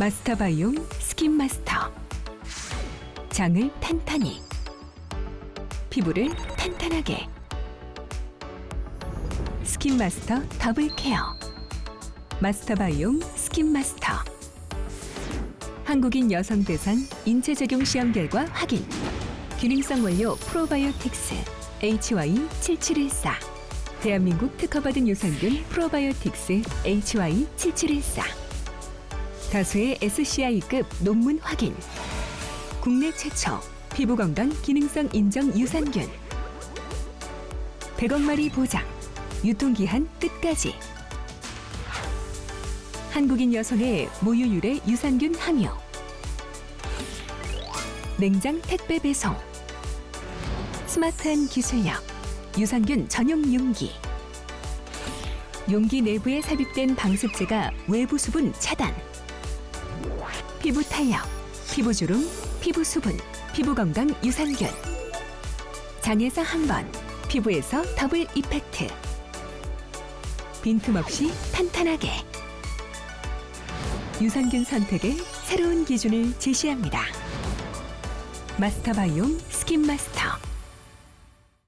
마스터바이옴 스킨 마스터. 장을 탄탄히. 피부를 탄탄하게. 스킨 마스터 더블 케어. 마스터바이옴 스킨 마스터. 한국인 여성 대상 인체 적용 시험 결과 확인. 기능성 원료 프로바이오틱스 HY7714 대한민국 특허받은 유산균 프로바이오틱스 HY7714 다수의 SCI급 논문 확인. 국내 최초 피부 건강 기능성 인정 유산균. 100억 마리 보장. 유통기한 끝까지. 한국인 여성의 모유율의 유산균 함유. 냉장 택배 배송. 스마트한 기술력. 유산균 전용 용기. 용기 내부에 삽입된 방습제가 외부 수분 차단 피부 탄력 피부 주름 피부 수분 피부 건강 유산균. 장에서 한 번 피부에서 더블 이펙트. 빈틈없이 탄탄하게. 유산균 선택의 새로운 기준을 제시합니다. 마스터바이옴 스킨 마스터